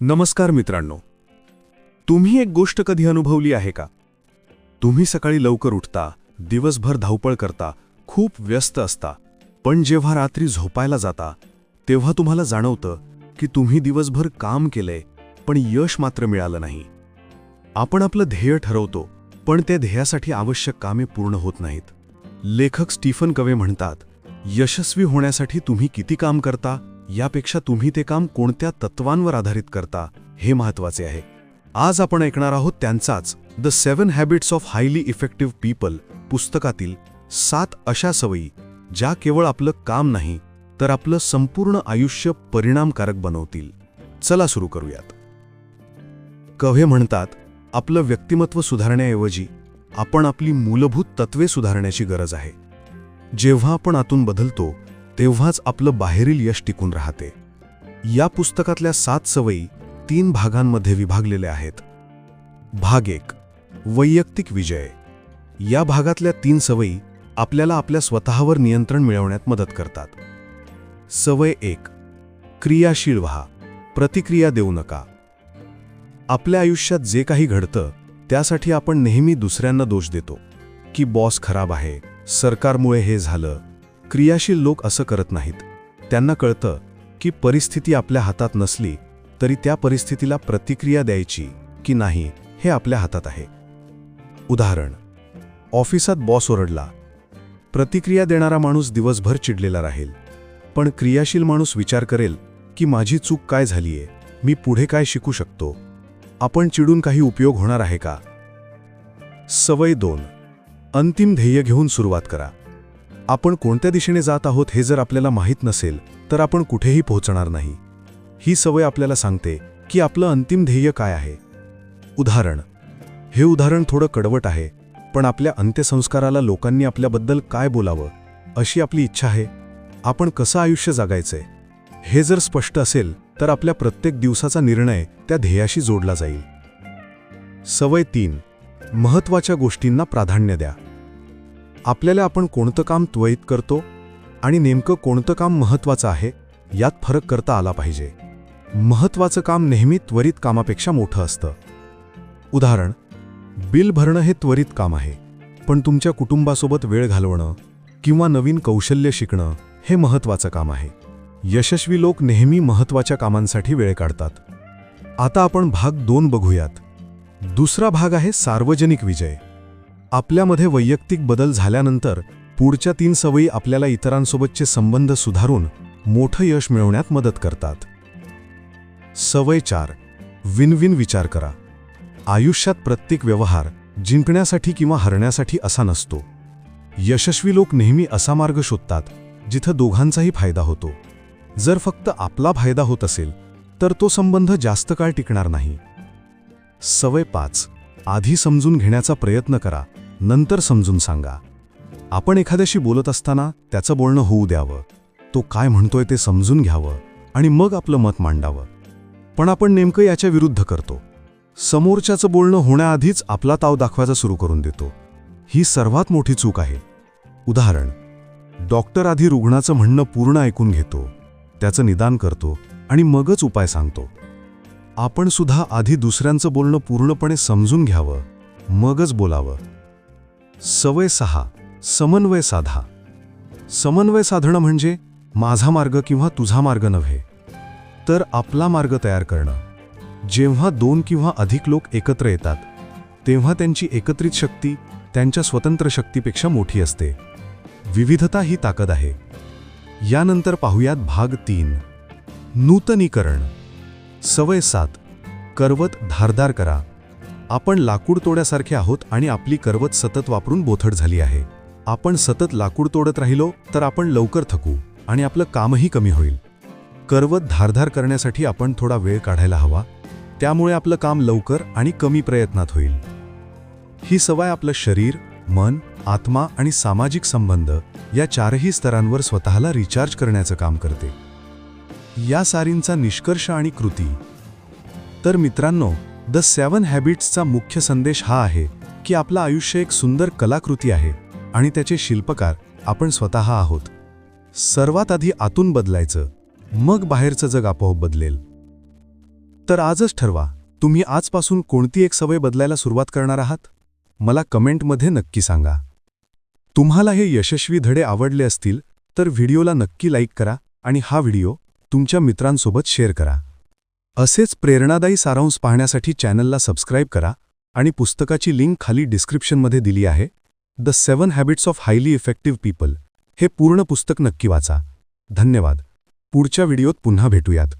नमस्कार मित्रांनो. तुम्ही एक गोष्ट कधी अनुभवली आहे का? तुम्ही सकाळी लवकर उठता दिवसभर धावपळ करता खूप व्यस्त असता पण जेव्हा रात्री झोपायला जाता तेव्हा तुम्हाला जाणवतं की तुम्ही दिवसभर काम केलंय पण यश मात्र मिळालं नाही. आपण आपलं ध्येय ठरवतो पण त्या ध्येयासाठी आवश्यक कामे पूर्ण होत नाहीत. लेखक स्टीफन कवे म्हणतात यशस्वी होण्यासाठी तुम्ही किती काम करता? यापेक्षा तुम्ही ते काम कोणत्या तत्वांवर आधारित करता हे महत्त्वाचे आहे. आज आपण ऐकणार आहोत त्यांचाच the seven habits of highly effective people पुस्तकातील सात अशा सवयी ज्या केवळ आपलं काम नाही तर आपलं संपूर्ण आयुष्य परिणामकारक बनवतील. चला सुरू करूयात. कव्हे म्हणतात आपलं व्यक्तिमत्व सुधारण्याऐवजी आपण आपली मूलभूत तत्वे सुधारण्याची गरज आहे. जेव्हा आपण आतून बदलतो तेव्हाच आपलं बाहेरील यश टिकून राहते. या पुस्तकातल्या सात सवयी तीन भागांमध्ये विभागलेल्या आहेत. भाग एक वैयक्तिक विजय. या भागातल्या तीन सवयी आपल्याला आपल्या स्वतःवर नियंत्रण मिळवण्यात मदत करतात. सवय एक क्रियाशील व्हा प्रतिक्रिया देऊ नका. आपल्या आयुष्यात जे काही घडतं त्यासाठी आपण नेहमी दुसऱ्यांना दोष देतो की बॉस खराब आहे सरकारमुळे हे झालं क्रियाशील लोक असं करत नाहीत. त्यांना कळतं की परिस्थिती आपल्या हातात नसली तरी त्या परिस्थितीला प्रतिक्रिया द्यायची की नाही हे आपल्या हातात आहे. उदाहरण ऑफिसात बॉस ओरडला प्रतिक्रिया देणारा माणूस दिवसभर चिडलेला राहील पण क्रियाशील माणूस विचार करेल की माझी चूक काय झालीये मी पुढे काय शिकू शकतो आपण चिडून काही उपयोग होणार आहे का? सवय दोन अंतिम ध्येय घेऊन सुरुवात करा. आपण कोणत्या दिशेने जात आहोत हे जर आपल्याला माहीत नसेल तर आपण कुठेही पोहोचणार नाही. ही सवय आपल्याला सांगते की आपलं अंतिम ध्येय काय आहे. उदाहरण हे उदाहरण थोडं कडवट आहे पण आपल्या अंत्यसंस्काराला लोकांनी आपल्याबद्दल काय बोलावं अशी आपली इच्छा आहे. आपण कसं आयुष्य जगायचंय हे जर स्पष्ट असेल तर आपल्या प्रत्येक दिवसाचा निर्णय त्या ध्येयाशी जोडला जाईल. सवय तीन महत्त्वाच्या गोष्टींना प्राधान्य द्या. आपल्याला आपण कोणतं काम त्वरित करतो आणि नेमकं कोणतं काम महत्वाचं आहे यात फरक करता आला पाहिजे. महत्वाचं काम नेहमी त्वरित कामापेक्षा मोठं असतं. उदाहरण बिल भरणं हे त्वरित काम आहे पण तुमच्या कुटुंबासोबत वेळ घालवणं किंवा नवीन कौशल्य शिकणं हे महत्वाचं काम आहे. यशस्वी लोक नेहमी महत्त्वाच्या कामांसाठी वेळ काढतात. आता आपण भाग दोन बघूयात. दुसरा भाग आहे सार्वजनिक विजय. आपल्यामध्ये वैयक्तिक बदल झाल्यानंतर पुढच्या तीन सवयी आपल्याला इतरांसोबतचे संबंध सुधारून मोठं यश मिळवण्यात मदत करतात. सवय चार. विन विन विचार करा. आयुष्यात प्रत्येक व्यवहार जिंकण्यासाठी किंवा हरण्यासाठी असा नसतो. यशस्वी लोक नेहमी असा मार्ग शोधतात जिथं दोघांचाही फायदा होतो. जर फक्त आपला फायदा होत असेल तर तो संबंध जास्त काळ टिकणार नाही. सवय पाच. आधी समजून घेण्याचा प्रयत्न करा नंतर समजून सांगा. आपण एखाद्याशी बोलत असताना त्याचं बोलणं होऊ द्यावं. तो काय म्हणतोय ते समजून घ्यावं आणि मग आपलं मत मांडावं. पण आपण नेमकं याच्या विरुद्ध करतो. समोरच्याचं बोलणं होण्याआधीच आपला ताव दाखवायचा सुरू करून देतो. ही सर्वात मोठी चूक आहे. उदाहरण डॉक्टर आधी रुग्णाचं म्हणणं पूर्ण ऐकून घेतो त्याचं निदान करतो आणि मगच उपाय सांगतो. आपण सुद्धा आधी दुसऱ्यांचं बोलणं पूर्णपणे समजून घ्यावं मगच बोलावं. सवय सहा समन्वय साधा. समन्वय साधणं म्हणजे माझा मार्ग किंवा तुझा मार्ग नव्हे तर आपला मार्ग तयार करणं. जेव्हा दोन किंवा अधिक लोक एकत्र येतात तेव्हा त्यांची एकत्रित शक्ती त्यांच्या स्वतंत्र शक्तीपेक्षा मोठी असते. विविधता ही ताकद आहे. यानंतर पाहूयात भाग तीन. नूतनीकरण. सवय सात. करवत धारदार करा. आपण लाकूड तोड्यासारखे आहोत आणि आपली करवत सतत वापरून बोथट झाली आहे. आपण सतत लाकूड तोडत राहिलो तर आपण लवकर थकू आणि आपलं कामही कमी होईल. करवत धारधार करण्यासाठी आपण थोडा वेळ काढायला हवा. त्यामुळे आपलं काम लवकर आणि कमी प्रयत्नात होईल. ही सवय आपलं शरीर मन आत्मा आणि सामाजिक संबंध या चारही स्तरांवर स्वतःला रिचार्ज करण्याचं काम करते. या सारींचा निष्कर्ष आणि कृती. तर मित्रांनो द सेवन हॅबिट्सचा मुख्य संदेश हा आहे की आपलं आयुष्य एक सुंदर कलाकृती आहे आणि त्याचे शिल्पकार आपण स्वतः आहोत. सर्वात आधी आतून बदलायचं मग बाहेरचं जग आपोआप बदलेल. तर आजच ठरवा तुम्ही आजपासून कोणती एक सवय बदलायला सुरुवात करणार आहात? मला कमेंटमध्ये नक्की सांगा. तुम्हाला हे यशस्वी धडे आवडले असतील तर व्हिडिओला नक्की लाईक करा आणि हा व्हिडिओ तुमच्या मित्रांसोबत शेअर करा. असेच प्रेरणादायी सारांश पाहण्यासाठी चॅनलला सबस्क्राईब करा आणि पुस्तकाची लिंक खाली डिस्क्रिप्शनमध्ये दिली आहे. The seven habits of highly effective people हे पूर्ण पुस्तक नक्की वाचा. धन्यवाद. पुढच्या व्हिडिओत पुन्हा भेटूयात.